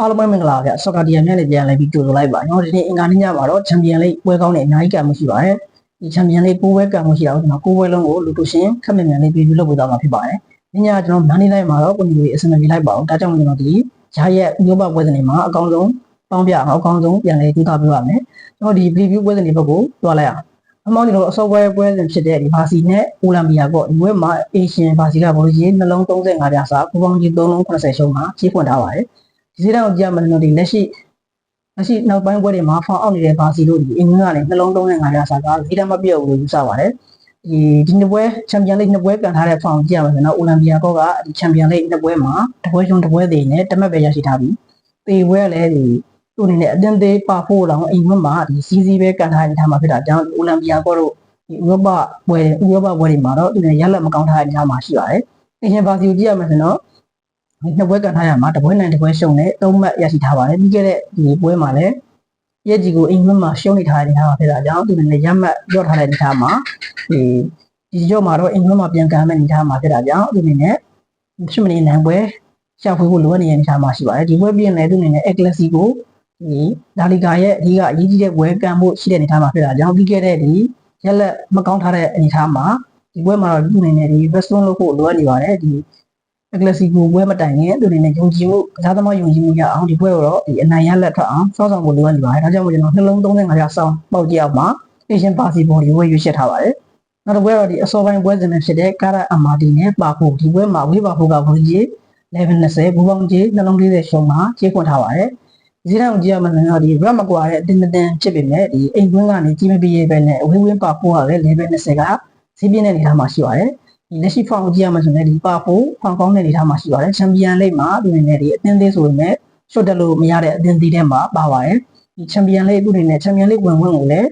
အားလုံးပဲမင်္ဂလာပါဗျဆော့ကာဒီယန်နဲ့လည်းပြန်လဲပြီးကြိုဆိုလိုက်ပါကျွန်တော်ဒီနေ့အင်္ဂါနေ့ညမှာတော့ချန်ပီယံလိပွဲကောင်းတဲ့အများကြီးကံမှုရှိပါတယ်ဒီချန်ပီယံလိကိုပွဲကံမှုရှိတာကိုကျွန်တော်ကိုပွဲလုံးကိုလူတူရှင်ခက်မြန်မြန်လေးပြီးပြီးလုပ်ပေးသွားမှာဖြစ်ပါတယ်ဒီညကျွန်တော်မန်နီလိုက်မှာတော့ပုံကြီးအစမပြေလိုက်ပါအောင်ဒါကြောင့်ကျွန်တော်ဒီဂျာရဲ့ဥရောပပွဲစဉ်တွေမှာအကောင်းဆုံးပေါင်းပြအောင်အကောင်းဆုံးပြန်လဲကြိုးစားပေးပါမယ်ကျွန်တော်ဒီ preview ပွဲစဉ်တွေဘက်ကိုတွားလိုက်အောင်အမောင်းကျွန်တော်အစောပွဲပွဲစဉ်ဖြစ်တဲ့ဒီဘာစီနဲ့အိုလံပီယာပေါ့ဒီပွဲမှာအေရှင်ဘာစီကဘောကြီးနှလုံး35ပြားစာပူပေါင်းကြီး3လုံး80ရှုံးမှာကြီးဖွင့်ထားပါတယ် ဒီစတဲ့ကိုကြည့်ရမယ်ဆိုတော့ဒီလက်ရှိလက်ရှိနောက်ပိုင်းပွဲတွေမှာဖောင်အောက်နေတဲ့ဘာစီတို့ဒီအင်္ဂလန်ကလည်းနှလုံး35ပြားစာကဈေးတမပြုတ်လို့ယူဆပါတယ်ဒီဒီနှစ်ပွဲချန်ပီယံလိနှစ်ပွဲကန်ထားတဲ့ဖောင်ကြည့်ရမယ်ဆိုတော့အိုလံပီယာကောကဒီချန်ပီယံလိနှစ်ပွဲမှာတပွဲရှုံးတပွဲသေးနဲ့တမက်ပဲရရှိထားပြီးပေပွဲကလည်းဒီသူ့အနေနဲ့အတင်းသေးပါဖို့လောင်အိမ်ဘက်မှာဒီစီးစီးပဲကန်ထားနေထားမှာဖြစ်တာကြောင့်အိုလံပီယာကောတို့ဒီဥရောပပွဲဥရောပပွဲတွေမှာတော့သူနဲ့ရလက်မကောင်းထားတဲ့နေရာမှာရှိပါတယ်။အရှင်ဘာစီကိုကြည့်ရမယ်ဆိုတော့ နှစ်ပွဲကန်ထားရမှာတပွဲနိုင်တပွဲရှုံးနဲ့သုံးမှတ်ရရှိထားပါတယ်။ပြီးခဲ့တဲ့ဒီပွဲမှာလည်းရက်ကြီးကိုအိမ်ဘက်မှာရှုံးနေထားတဲ့နေရာမှာဖြစ်တာကြောင့်သူနဲ့ရမှတ်ရော့ထားတဲ့နေရာမှာဒီဒီကြော့မှာတော့အိမ်ဘက်မှာပြန်ကန်မဲ့နေထားမှာဖြစ်တာကြောင့်သူအနေနဲ့ရှိမနေနိုင်ပွဲရှာဖွေဖို့လိုအပ်နေတဲ့နေရာမှာရှိပါတယ်။ဒီပွဲပြင်လည်းသူအနေနဲ့အက်ကလစီကိုဒီဒါလီဂါရဲ့အဓိကအရေးကြီးတဲ့ဝဲကန်မှုရှိတဲ့အနေအထားမှာဖြစ်တာကြောင့်ပြီးခဲ့တဲ့ဒီရက်လက်မကောင်းထားတဲ့အနေအထားမှာဒီပွဲမှာတော့ဒီအနေနဲ့ဒီ Western လို့ဖို့လိုအပ်နေပါတယ်ဒီ အကလစီကိုပွဲမတိုင်ခင်သူအနေနဲ့ယုံကြည်မှုကစားသမားယုံကြည်မှုရအောင်ဒီပွဲကိုတော့ဒီအနိုင်ရလက်ထွက်အောင်စောင့်ဆောင်ဖို့လိုအပ်နေပါတယ်ဒါကြောင့်မို့ကျွန်တော်နှလုံး35ရာစောင်းပေါက်ကြည့်အောင်မှာ Asian Party Body ဝယ်ရွေးချက်ထားပါတယ်နောက်တစ်ပွဲတော့ဒီအစောပိုင်းပွဲစဉ်နဲ့ဖြစ်တဲ့ကာရာအမာတီနဲ့ပါဖို့ဒီပွဲမှာဝေးပါဖို့ကဘုန်းကြီး11 20ဘူပေါင်းကြီးနှလုံး40ရှုံးမှာခြေခွန်ထားပါတယ်ဒီစတော့ကြည့်ရမှာဆိုတော့ဒီ red မကွာတဲ့အတင်းတင်းဖြစ်ပေမဲ့ဒီအိမ်ကွင်းကနေကြီးမပြီးရေးပဲနဲ့အဝေးဝင်းပါဖို့ကလည်း level 20ကဈေးပြင်းတဲ့အနေအထားမှာရှိပါတယ်ဒီ လက်ရှိဖောင်ကိုကြည့်ရမှာဆိုရင်ဒီပါဖို့ဖောင်ကောင်းတဲ့အနေအထားမှာရှိပါတယ်ချန်ပီယံလိပ်မှာဒီအနေနဲ့ဒီအတင်းသေးဆိုပေမဲ့ရှော့တက်လို့မရတဲ့အတင်းသေးထဲမှာပါပါတယ်ဒီချန်ပီယံလိပ်သူ့အနေနဲ့ချန်ပီယံလိပ်ဝင်ဝင်ကိုလည်း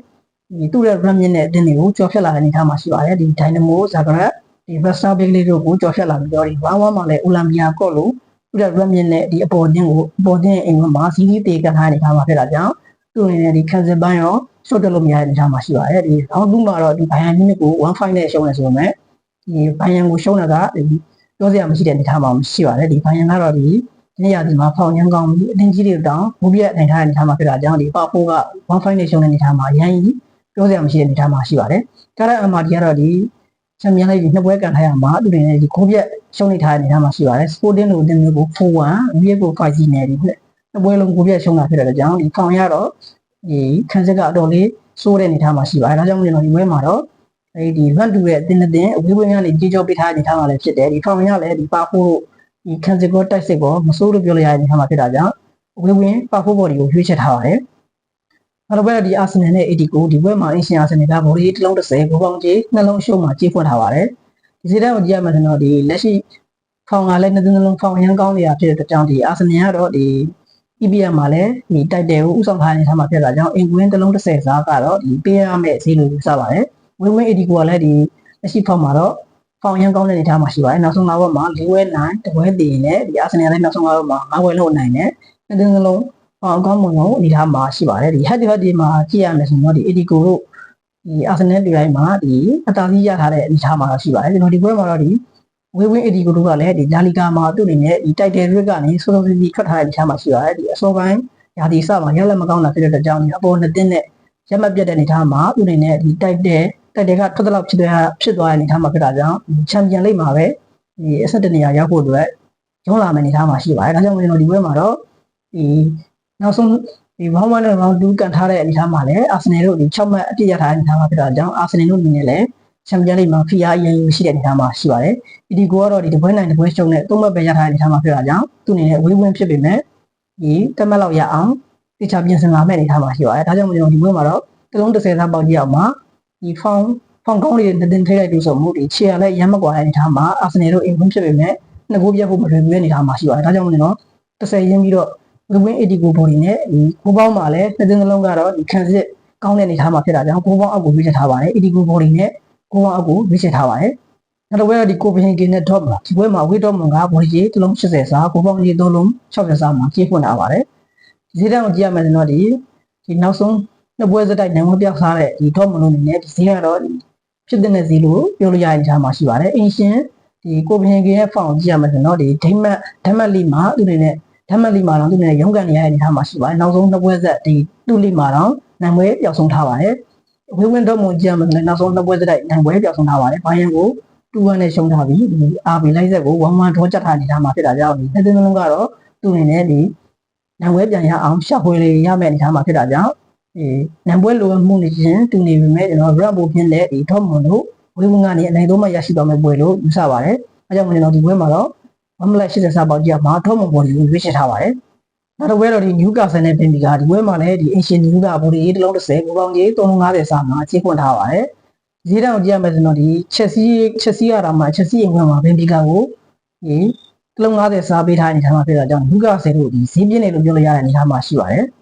ဒီသူ့ရဲ့ red မြင့်တဲ့အတင်းတွေကိုကြော်ဖြတ်လာတဲ့အနေအထားမှာရှိပါတယ်ဒီ Dynamo Zagreb ဒီ Vesta Big League တို့ကိုကြော်ဖြတ်လာပြီးတော့ဒီ1-1မှာလည်း Olympia ကော့လို့သူ့ရဲ့ red မြင့်နဲ့ဒီအပေါ်တင်းကိုအပေါ်တင်းအိမ်မှာစီးစီးတေကန်ထားတဲ့အနေအထားမှာဖြစ်တာကြောင့်သူ့အနေနဲ့ဒီခံစစ်ပိုင်းရောရှော့တက်လို့မရတဲ့အနေအထားမှာရှိပါတယ်ဒီအောက်သူ့မှာတော့ဒီဘိုင်ယန်မြင့်ကို1-5နဲ့ရှုံးနေဆိုပေမဲ့ ဒီဘိုင်ယန်ကိုရှုံးတာကဒီပြောစရာမရှိတဲ့အနေအထားမှာရှိပါတယ်ဒီဘိုင်ယန်ကတော့ဒီဒီနေ့ရာဒီမှာဖောင်ရန်ကောင်းပြီးအတင်းကြီးတွေတောင်ဘူပြက်နိုင်ထားတဲ့အနေအထားမှာဖြစ်တာကြောင့်ဒီပါဖိုးက1-5နဲ့ရှုံးတဲ့အနေအထားမှာရန်ကြီးပြောစရာမရှိတဲ့အနေအထားမှာရှိပါတယ်ကာရအမာဒီကတော့ဒီချန်ပီယံလိပ်နှစ်ပွဲကန်ထားရမှာသူတွေနဲ့ဒီကိုပြက်ရှုံးနေထားတဲ့အနေအထားမှာရှိပါတယ်စပိုတင်းလိုအတင်းမျိုးကို4-1မြေကို5စီနဲ့ဒီနှစ်ပွဲလုံးကိုပြက်ရှုံးတာဖြစ်တဲ့ကြောင့်ဒီဖောင်ရတော့ဒီခန်းစစ်ကအတော်လေးစိုးတဲ့အနေအထားမှာရှိပါတယ်ဒါကြောင့်မို့လို့ဒီပွဲမှာတော့ အဲဒီ run to ရဲ့အတင်းအတင်းအဝေးဝေးကနေကြေကြောပေးထားတဲ့အနေအထားမှာလည်းဖြစ်တယ်ဒီဖောင်ရလည်းဒီပါဖို့ဒီခန်းစစ်ကောတိုက်စစ်ကောမစိုးလို့ပြောလိုက်ရတဲ့အနေအထားမှာဖြစ်တာကြောင့်ဝေးဝင်းပါဖို့ဘော်ဒီကိုရွေးချက်ထားပါတယ်နောက်တစ်ပွဲဒီအာဆင်နယ်နဲ့ AD ကိုဒီပွဲမှာအင်ရှင်အာဆင်နယ်ကဘော်ဒီတစ်လုံး30ဘောပေါင်းကြီးနှလုံးရှုံးမှာကြီးဖွင့်ထားပါတယ်ဒီစီတဲ့ကိုကြည့်ရမယ်ဆိုတော့ဒီလက်ရှိဖောင်ကလည်းနှစ်လုံးဖောင်ရန်ကောင်းနေတာဖြစ်တဲ့အတွက်ကြောင့်ဒီအာဆင်နယ်ကတော့ဒီ EPM မှာလည်းဒီတိုက်တယ်ကိုဥဆောင်ထားတဲ့ထားမှာဖြစ်တာကြောင့်အင်ကွင်းတစ်လုံး30စားကတော့ဒီပေးရမယ့်ဈေးလိုယူဆပါတယ် ဝင်းဝင်း AD ကိုကလည်းဒီလက်ရှိဖောင်မှာတော့ဖောင်ရန်ကောင်းတဲ့အနေအထားမှာရှိပါတယ်နောက်ဆုံးလာဘက်မှာ၄ဝဲနိုင်တပွဲတည်နဲ့ဒီအာဆင်နယ်လည်းနောက်ဆုံးလာဘက်မှာ၅ဝဲလုံးနိုင်နဲ့နှစ်တင်းလုံးဖောင်ကောင်းမွန်လုံးအနေအထားမှာရှိပါတယ်ဒီ head to head ဒီမှာကြည့်ရမယ်ဆိုတော့ဒီ AD ကိုတို့ဒီအာဆင်နယ်တွေတိုင်းမှာဒီအတားကြီးရထားတဲ့အနေအထားမှာရှိပါတယ်ကျွန်တော်ဒီပွဲမှာတော့ဒီဝေးဝင်းအဒီကိုတို့ကလည်းဒီလာလီကာမှာသူ့အနေနဲ့ဒီတိုက်တယ်ရစ်ကနေစိုးစိုးစီစီထွက်ထားတဲ့အနေအထားမှာရှိပါတယ်ဒီအစောပိုင်းရာသီစမှာရလက်မကောင်းတာဖြစ်တဲ့အတွက်ကြောင့်ဒီအပေါ်နှစ်တင်းနဲ့ရက်မပြတ်တဲ့အနေအထားမှာသူ့အနေနဲ့ဒီတိုက်တယ် တိုက်တယ်ကထွက်တဲ့လောက်ဖြစ်သွားဖြစ်သွားတဲ့အနေအထားမှာဖြစ်တာကြောင့်ချန်ပီယံလိပ်မှာပဲဒီအဆက်တနေရာရောက်ဖို့အတွက်ရုံးလာမယ့်အနေအထားမှာရှိပါတယ်ဒါကြောင့်ကျွန်တော်ဒီပွဲမှာတော့ဒီနောက်ဆုံးဒီဘောင်းမနဲ့ဘောင်း2ကန်ထားတဲ့အနေအထားမှာလည်းအာဆင်နယ်တို့ဒီ6မှတ်အပြည့်ရထားတဲ့အနေအထားမှာဖြစ်တာကြောင့်အာဆင်နယ်တို့အနေနဲ့လည်းချန်ပီယံလိပ်မှာဖီအားအရင်ယူရှိတဲ့အနေအထားမှာရှိပါတယ်။ဒီဒီကိုကတော့ဒီတပွဲနိုင်တပွဲရှုံနဲ့သုံးဘက်ပဲရထားတဲ့အနေအထားမှာဖြစ်တာကြောင့်သူ့အနေနဲ့ဝေးဝင်းဖြစ်ပေမဲ့ဒီတက်မက်လောက်ရအောင်တေချာပြင်ဆင်လာမဲ့အနေအထားမှာရှိပါတယ်။ဒါကြောင့်မလို့ဒီပွဲမှာတော့တလုံး30သားပေါက်ကြည့်အောင်မှာ ဒီဖောင်ဖောင်ကောင်းလေးနဲ့တင်ထိလိုက်လို့ဆိုမှုဒီချီရလည်းရမ်းမကွာတဲ့အနေအထားမှာအာဆင်နယ်တို့အင်ကွင်းဖြစ်ပေမဲ့နှစ်ကိုပြတ်ဖို့မလွယ်ဘူးတဲ့အနေအထားမှာရှိပါတယ်။ဒါကြောင့်မလို့တော့30ရင်းပြီးတော့ဝေးဝင်း80ကိုပေါ်နေနဲ့ဒီကိုပေါင်းမှာလည်းနှစ်တင်းစလုံးကတော့ဒီခံစစ်ကောင်းတဲ့အနေအထားမှာဖြစ်တာကြောင့်ကိုပေါင်းအောက်ကိုပြစ်ထားပါတယ်80ကိုပေါ်နေနဲ့ကိုပေါင်းအောက်ကိုပြစ်ထားပါတယ်နောက်တစ်ပွဲကဒီကိုပင်ကင်းနဲ့တော့မှာဒီပွဲမှာဝေးတော့မွန်ကဘော်ကြီးတစ်လုံး80စားကိုပေါင်းကြီးသုံးလုံး60စားမှာကြေးဖွင့်လာပါတယ်ဒီဈေးတန်းကိုကြည့်ရမယ်ဆိုတော့ဒီဒီနောက်ဆုံး နှစ်ပွဲစတိုက်နိုင်မပြောက်စားတဲ့ဒီတော့မလို့နေနဲ့ဒီဈေးကတော့ဖြစ်တဲ့ဈေးလို့ပြောလို့ရတဲ့အနေအထားမှာရှိပါတယ်အင်ရှင်ဒီကိုပင်ကင်းရဲ့ဖောင်ကြည့်ရမယ်ဆိုတော့ဒီဒိမတ်ဓမ္မလီမှာသူနေနဲ့ဓရမတ်လီမှာတော့သူနဲ့ရုံးကန်နေရတဲ့အနေအထားမှာရှိပါတယ်နောက်ဆုံးနှစ်ပွဲဆက်ဒီသူ့လီမှာတော့နိုင်ပွဲပျောက်ဆုံးထားပါတယ်ဝင်းဝင်းတော့မွန်ကြည့်ရမယ်ဆိုရင်နောက်ဆုံးနှစ်ပွဲဆက်တိုက်နိုင်ပွဲပျောက်ဆုံးထားပါတယ်ဘိုင်းယန်ကို2-1နဲ့ရှုံးထားပြီးဒီ RB လိုက်ဆက်ကို1-1 draw ချက်ထားအနေအထားမှာဖြစ်တာကြောင့်ဒီနှစ်သင်းလုံးကတော့သူ့အနေနဲ့ဒီနိုင်ပွဲပြန်ရအောင်ရှောက်ဖွေလေးရမယ့်အနေအထားမှာဖြစ်တာကြောင့် ဒီနိုင်ပွဲလိုအပ်မှုနေချင်းတူနေပေမဲ့ကျွန်တော် rap ဖို့ဖြစ်တဲ့ဒီ top မွန်တို့ဝင်းဝင်းကနေအနိုင်ဆုံးမှရရှိသွားမယ့်ပွဲလို့ယူဆပါတယ်အဲကြောင့်မလို့ဒီပွဲမှာတော့မမလက်80စာပေါက်ကြီးကမှာထောက်မပေါ်ဒီကိုရွေးချယ်ထားပါတယ်။နောက်တစ်ပွဲတော့ဒီ Newcastle နဲ့ Benfica ဒီပွဲမှာလည်းဒီ Asian New ကဘူဒီရေးတစ်လုံး30ဘူပေါင်းကြီး350စာမှာအခြေခွင့်ထားပါတယ်။ဈေးတောင်ကြည့်ရမယ်ဆိုတော့ဒီ Chelsea Chelsea ရတာမှာ Chelsea ရင်ခွင့်မှာ Benfica ကိုဒီတစ်လုံး50စာပေးထားတဲ့အနေထားမှာဖြစ်တာကြောင့် Newcastle တို့ဒီဈေးပြင်းနေလို့ပြောလို့ရတဲ့အနေထားမှာရှိပါတယ်။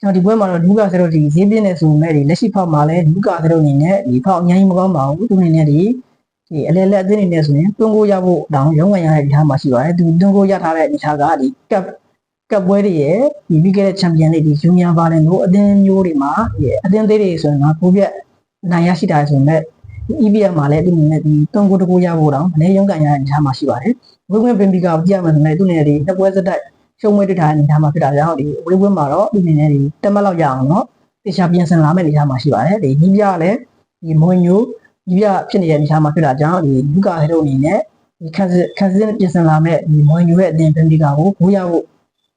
ကျွန်တော်ဒီပွဲမှာတော့ Newcastle တို့ဒီဈေးပြင်းနေဆိုမဲ့ဒီလက်ရှိဖောက်မှာလည်း Newcastle တို့အနေနဲ့ဒီဖောက်အများကြီးမကောင်းပါဘူး။သူအနေနဲ့ဒီဒီအလဲလက်အသင်းအနေနဲ့ဆိုရင်တွန်းကိုရဖို့တောင်းရုံးဝင်ရတဲ့အနေထားမှာရှိပါတယ်။သူတွန်းကိုရထားတဲ့အနေထားကဒီကပ်ကပ်ပွဲတွေရဲ့ဒီပြီးခဲ့တဲ့ချန်ပီယံလိဒီဂျူနီယာဘာလန်တို့အသင်းမျိုးတွေမှာဒီအသင်းသေးတွေဆိုရင်တော့ကိုပြက်နိုင်ရရှိတာဆိုရင်လည်း EPL မှာလည်းသူအနေနဲ့ဒီတွန်းကိုတကိုရဖို့တောင်းမနေ့ရုံးကန်ရတဲ့အနေထားမှာရှိပါတယ်။ဝင်းဝင်းပင်ပီကကြည့်ရမယ်ဆိုရင်သူအနေနဲ့ဒီနှစ်ပွဲစတိုက် ရှုံးမွေးတွေ့ထားတဲ့အနေထားမှာဖြစ်တာကြောင့်ဒီဝင်းဝင်းမှာတော့သူအနေနဲ့ဒီတက်မတ်လောက်ရအောင်တော့တေချာပြန်ဆင်လာမယ့်အနေထားမှာရှိပါတယ်။ဒီညီပြကလည်းဒီမွန်ညိုဒီပြဖြစ်နေတဲ့အနေအထားမှာဖြစ်တာကြောင့်ဒီလူကာဟဲတို့အနေနဲ့ဒီခက်စစ်ခက်စစ်ပြင်ဆင်လာမဲ့ဒီမွန်ယူရဲ့အတင်ပင်ဒီကာကိုဘိုးရဖို့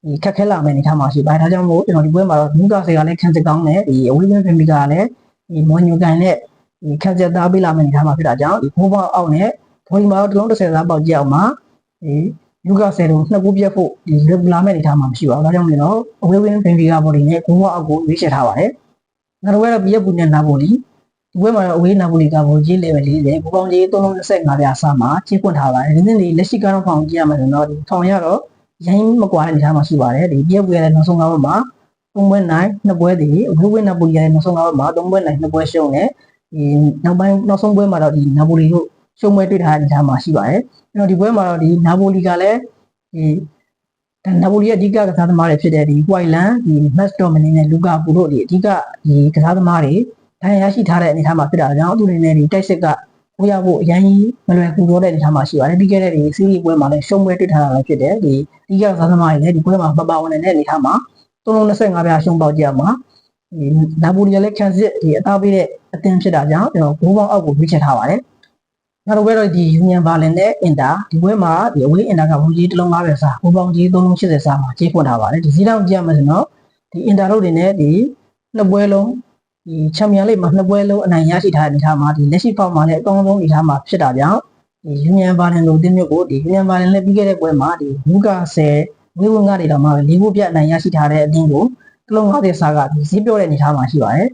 ဒီခက်ခဲလာမဲ့အနေအထားမှာရှိပါတယ်ဒါကြောင့်မို့ကျွန်တော်ဒီပွဲမှာတော့လူကာဆေကလည်းခက်စစ်ကောင်းတယ်ဒီအဝေးပင်ပင်ဒီကာကလည်းဒီမွန်ယူကန်နဲ့ဒီခက်စစ်သားပေးလာမဲ့အနေအထားမှာဖြစ်တာကြောင့်ဒီဘိုးပေါအောက်နဲ့ဘိုးဒီမှာတော့တလုံး30သားပေါက်ကြည့်အောင်မှာဒီ လူကာဆေတို့နှစ်ခုပြတ်ဖို့ဒီလာမဲ့အနေအထားမှာမရှိပါဘူးဒါကြောင့်မို့လို့အဝေးပင်ပင်ဒီကာဘော်ဒီနဲ့ဘိုးပေါအောက်ကိုရွေးချယ်ထားပါတယ်နောက်တစ်ဝက်တော့ပြည့်ပူနဲ့နာပိုလီဒီဘက်မှာတော့အဝေးနာပိုလီကဘိုကြီး level 40ဘူပေါင်းကြီး325ပြားစာမှာချင်းပွင့်ထားပါတယ်ဒီနေ့လေးလက်ရှိကတော့ဖောင်ကြည့်ရမယ်ဆိုတော့ဒီဖောင်ရတော့ရိုင်းမကွာတဲ့အနေအထားမှာရှိပါတယ်ဒီပြည့်ပွေရတဲ့နောက်ဆုံးကားဘက်မှာ3ပွဲနိုင်2ပွဲတည်အဝေးဝေးနာပိုလီရတဲ့နောက်ဆုံးကားဘက်မှာ3ပွဲနိုင်2ပွဲရှုံးတယ်ဒီနောက်ပိုင်းနောက်ဆုံးပွဲမှာတော့ဒီနာပိုလီတို့ ရှုံးပွဲတွေ့ထားတဲ့အနေအထားမှာရှိပါတယ်အဲ့တော့ဒီပွဲမှာတော့ဒီနာပိုလီကလည်းဒီဒါနာပိုလီရဲ့အဓိကကစားသမားတွေဖြစ်တဲ့ဒီဟွိုင်လန်ဒီမတ်စတော်မနီနဲ့လူကာပူတို့ဒီအဓိကဒီကစားသမားတွေဒဏ်ရာရရှိထားတဲ့အနေအထားမှာဖြစ်တာကြောင့်သူအနေနဲ့ဒီတိုက်စစ်ကကိုရဖို့အရင်ကြီးမလွယ်ကူတော့တဲ့အနေအထားမှာရှိပါတယ်ပြီးခဲ့တဲ့ဒီစီးရီးပွဲမှာလည်းရှုံးပွဲတွေ့ထားတာလည်းဖြစ်တယ်ဒီဒီကစားသမားတွေလည်းဒီပွဲမှာမပါဝင်တဲ့အနေအထားမှာ325ပြားရှုံးပေါက်ကြရမှာဒီနာပိုလီကလည်းခံစစ်ဒီအသားပေးတဲ့အသင်းဖြစ်တာကြောင့်ကျွန်တော်ဘိုးပေါင်းအောက်ကိုရွေးချယ်ထားပါတယ် နောက်တစ်ပွဲတော့ဒီယူနီယံဘာလင်နဲ့အင်တာဒီပွဲမှာဒီအဝေးအင်တာကဘူးကြီးတစ်လုံး50စာဘိုးပေါင်းကြီး380စာမှာခြေဖွင့်ထားပါတယ်ဒီစီးတောင်ကြည့်ရမယ်ဆိုတော့ဒီအင်တာတို့တွေနဲ့ဒီနှစ်ပွဲလုံးဒီချန်ပီယံလိမှာနှစ်ပွဲလုံးအနိုင်ရရှိထားတဲ့အနေအထားမှာဒီလက်ရှိဖောက်မှာလည်းအကောင်းဆုံးအနေအထားမှာဖြစ်တာကြောင့်ဒီယူနီယံဘာလန်လိုအသင်းမျိုးကိုဒီယူနီယံဘာလန်လည်းပြီးခဲ့တဲ့ပွဲမှာဒီမူကာဆယ်ဝေးဝန်းကနေတော့မှလေးခုပြတ်အနိုင်ရရှိထားတဲ့အသင်းကိုတစ်လုံး50စာကဒီဈေးပြောတဲ့အနေအထားမှာရှိပါတယ်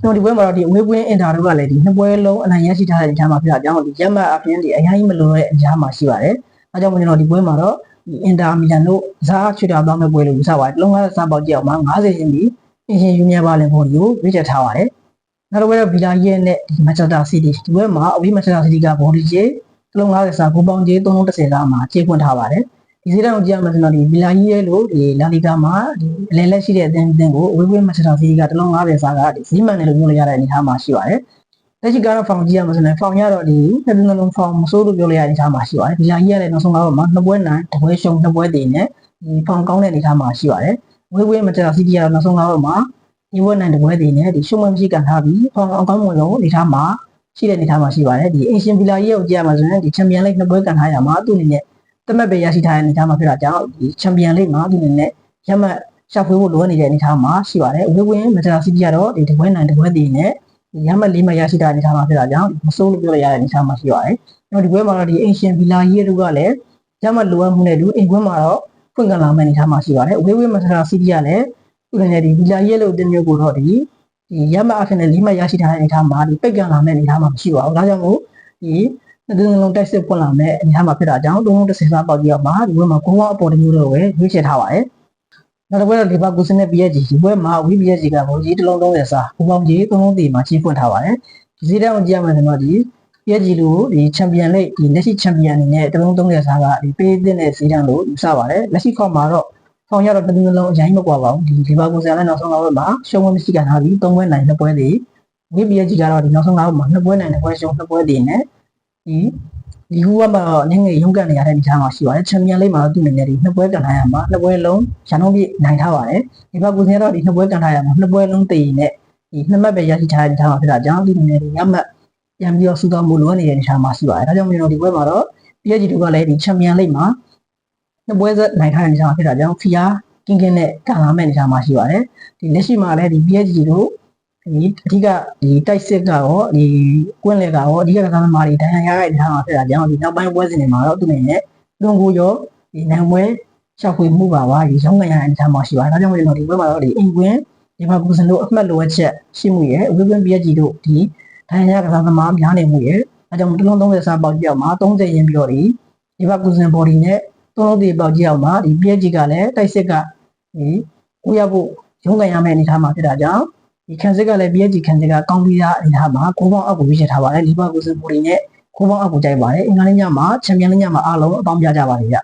ကျွန်တော်ဒီပွဲမှာတော့ဒီအဝေးကွင်းအင်တာတို့ကလည်းဒီနှစ်ပွဲလုံးအနိုင်ရရှိထားတဲ့အနေအထားမှာဖြစ်တာကြောင့်ဒီရက်မတ်အပြင်ဒီအရင်ကြီးမလိုတဲ့အနေအထားမှာရှိပါတယ်အဲကြောင့်ကျွန်တော်ဒီပွဲမှာတော့ဒီအင်တာမီလန်တို့ဇာချွေတာသွားမဲ့ပွဲလို့ယူဆပါတယ်တစ်လုံး50စာပေါက်ကြည့်အောင်မှာ90ရှင်ပြီးအင်ရှင်ယူနီယံဘာလင်ဘော်ဒီကိုရွေးချယ်ထားပါတယ်။နောက်တစ်ပွဲတော့ဗီလာရဲနဲ့ဒီမန်ချက်စတာစီးတီဒီဘက်မှာအဝေးမန်ချက်စတာစီးတီကဘော်ဒီကျေတလုံး90စာကိုပေါင်းကျေ330စာမှာခြေခွင့်ထားပါတယ်။ ဒီစီးတောင်ကြည့်ရမယ်ဆိုတော့ဒီဗီလာရဲလို့ဒီလာလီဂါမှာဒီအလဲလက်ရှိတဲ့အသင်းအသင်းကိုအဝေးဝေးမန်ချက်စတာစီးတီကတလုံး90စာကဒီဇီးမန်နဲ့လို့ပြောလို့ရတဲ့အနေအထားမှာရှိပါတယ်။လက်ရှိကတော့ဖောင်ကြည့်ရမှာဆိုရင်ဖောင်ရတော့ဒီနှစ်လုံးလုံးဖောင်မစိုးလို့ပြောလို့ရတဲ့အနေအထားမှာရှိပါတယ်။ဒီလာကြီးရတဲ့နောက်ဆုံးကတော့မှာနှစ်ပွဲနိုင်တစ်ပွဲရှုံးနှစ်ပွဲတည်နဲ့ဒီဖောင်ကောင်းတဲ့အနေအထားမှာရှိပါတယ်။ဝေးဝေးမတက်စီးကြီးကတော့နောက်ဆုံးကတော့မှာဒီဘက်နိုင်တစ်ပွဲတည်နဲ့ဒီရှုံးမမရှိကန်ထားပြီးဖောင်အကောင်းမွန်ဆုံးအနေအထားမှာရှိတဲ့အနေအထားမှာရှိပါတယ်။ဒီအင်ရှင်ဗီလာကြီးကိုကြည့်ရမှာဆိုရင်ဒီချန်ပီယံလိနှစ်ပွဲကန်ထားရမှာသူ့အနေနဲ့ တမက်ပဲရရှိထားတဲ့အနေအထားမှာဖြစ်တာကြောင့်ဒီချန်ပီယံလိမှာသူ့အနေနဲ့ရမှတ်ရှာဖွေဖို့လိုအပ်နေတဲ့အနေအထားမှာရှိပါတယ်။ဝေးဝင်းမတက်စီးကြီးကတော့ဒီတစ်ပွဲနိုင်တစ်ပွဲတည်နဲ့ဒီရမှတ်လေးမှရရှိတဲ့အနေအထားမှာဖြစ်တာကြောင့်မစိုးလို့ပြောရတဲ့အနေအထားမှာရှိပါတယ်။နောက်ဒီပွဲမှာတော့ဒီအင်ရှင်ဗီလာကြီးတို့ကလည်းရမှတ်လိုအပ်မှုနဲ့တူအိမ်ကွင်းမှာတော့ဖွင့်ကလာမယ့်အနေအထားမှာရှိပါတယ်။ဝေးဝေးမထရာစီးကြီးကလည်းသူ့အနေနဲ့ဒီဗီလာရဲလို့တင်မျိုးကိုတော့ဒီဒီရမှတ်အဖြစ်နဲ့လေးမှရရှိထားတဲ့အနေအထားမှာဒီပိတ်ကလာမယ့်အနေအထားမှာမရှိပါဘူး။ဒါကြောင့်မို့ဒီ နှစ်သင်းလုံးတိုက်စစ်ဖွင့်လာမယ့်အနေအထားမှာဖြစ်တာကြောင့်သုံးလုံးတစ်စင်စားပေါက်ကြီးအောင်မှာဒီဘက်မှာကိုဝါအပေါ်တစ်မျိုးတော့ပဲရွေးချယ်ထားပါတယ်။နောက်တစ်ပွဲတော့လီဗာပူးစနဲ့ PSG ဒီပွဲမှာဝီ PSG ကဘုံကြီးတစ်လုံးလုံးရစားပူပေါင်းကြီးသုံးလုံးတည်မှာချင်းဖွင့်ထားပါတယ်။ဒီစီးတောင်ကြည့်ရမယ်ဆိုတော့ဒီ PSG လို့ဒီချန်ပီယံလိဒီလက်ရှိချန်ပီယံအနေနဲ့တစ်လုံးသုံးရစားကဒီပေးတဲ့စီးတန်းလို့ယူဆပါတယ်။လက်ရှိခေါက်မှာတော့ဖောင်ရတော့တစ်လုံးလုံးအရင်မကွာပါဘူးဒီလီဗာပူးစနဲ့နောက်ဆုံးတော့မှာရှုံးဝမရှိကန်ထားပြီးသုံးပွဲနိုင်နှစ်ပွဲတည်ဝီ PSG ကတော့ဒီနောက်ဆုံးတော့မှာနှစ်ပွဲနိုင်နှစ်ပွဲရှုံးနှစ်ပွဲတည်နဲ့ ဒီဒီဟူကမှာတော့နည်းငယ်ရုန်းကန်နေရတဲ့အနေအထားမှာရှိပါတယ်ချန်ပီယံလိမှာတော့သူ့အနေနဲ့ဒီနှစ်ပွဲကန်ထားရမှာနှစ်ပွဲလုံးရန်လုံးပြည့်နိုင်ထားပါတယ်ဒီဘက်ကိုစင်းတော့ဒီနှစ်ပွဲကန်ထားရမှာနှစ်ပွဲလုံးတည်နေဒီနှစ်မှတ်ပဲရရှိထားတဲ့အနေအထားမှာဖြစ်တာကြောင့်ဒီအနေနဲ့ဒီရမှတ်ပြန်ပြီးတော့စူတော့မှုလိုနေတဲ့အနေအထားမှာရှိပါတယ်ဒါကြောင့်မင်းတို့ဒီပွဲမှာတော့ PSG တို့ကလည်းဒီချန်ပီယံလိမှာနှစ်ပွဲဆက်နိုင်ထားတဲ့အနေအထားမှာဖြစ်တာကြောင့်ဖီယာကင်းကင်းနဲ့ကန်လာမဲ့အနေအထားမှာရှိပါတယ်ဒီလက်ရှိမှာလည်းဒီ PSG တို့ ဒီအဓိကဒီတိုက်စစ်ကရောဒီကွင်းလက်ကရောအဓိကကစားသမားတွေဒဏ်ရာရတဲ့အနေအထားမှာဖြစ်တာကြောင့်ဒီနောက်ပိုင်းပွဲစဉ်တွေမှာတော့သူအနေနဲ့လွန်ကိုရောဒီနိုင်ပွဲရှောက်ဖွေမှုပါပါဒီရောင်းငရတဲ့အနေအထားမှာရှိပါတယ်ဒါကြောင့်မလို့ဒီပွဲမှာတော့ဒီအင်ကွင်းဒီမှာကူစင်တို့အမှတ်လိုအပ်ချက်ရှိမှုရဲ့ဝေကွင်း PSG တို့ဒီဒဏ်ရာရကစားသမားများနေမှုရဲ့အဲကြောင့်တလုံး30စာပေါက်ကြည့်အောင်မှာ30ရင်းပြီးတော့ဒီဒီဘကူစင် body နဲ့သုံးလုံးတည်းပေါက်ကြည့်အောင်မှာဒီ PSG ကလည်းတိုက်စစ်ကဒီကိုရဖို့ရုံးကန်ရမယ့်အနေအထားမှာဖြစ်တာကြောင့် ဒီခံစစ်ကလည်း PSG ခံစစ်ကကောင်းပြီးသားအနေအထားမှာကိုပေါင်းအောက်ကိုရွေးချယ်ထားပါတယ်ဒီဘကူစင် body နဲ့ကိုပေါင်းအောက်ကိုကြိုက်ပါတယ်အင်္ဂါနေ့ညမှာချန်ပီယံလိညမှာအားလုံးအပေါင်းပြကြပါလိမ့်ဗျ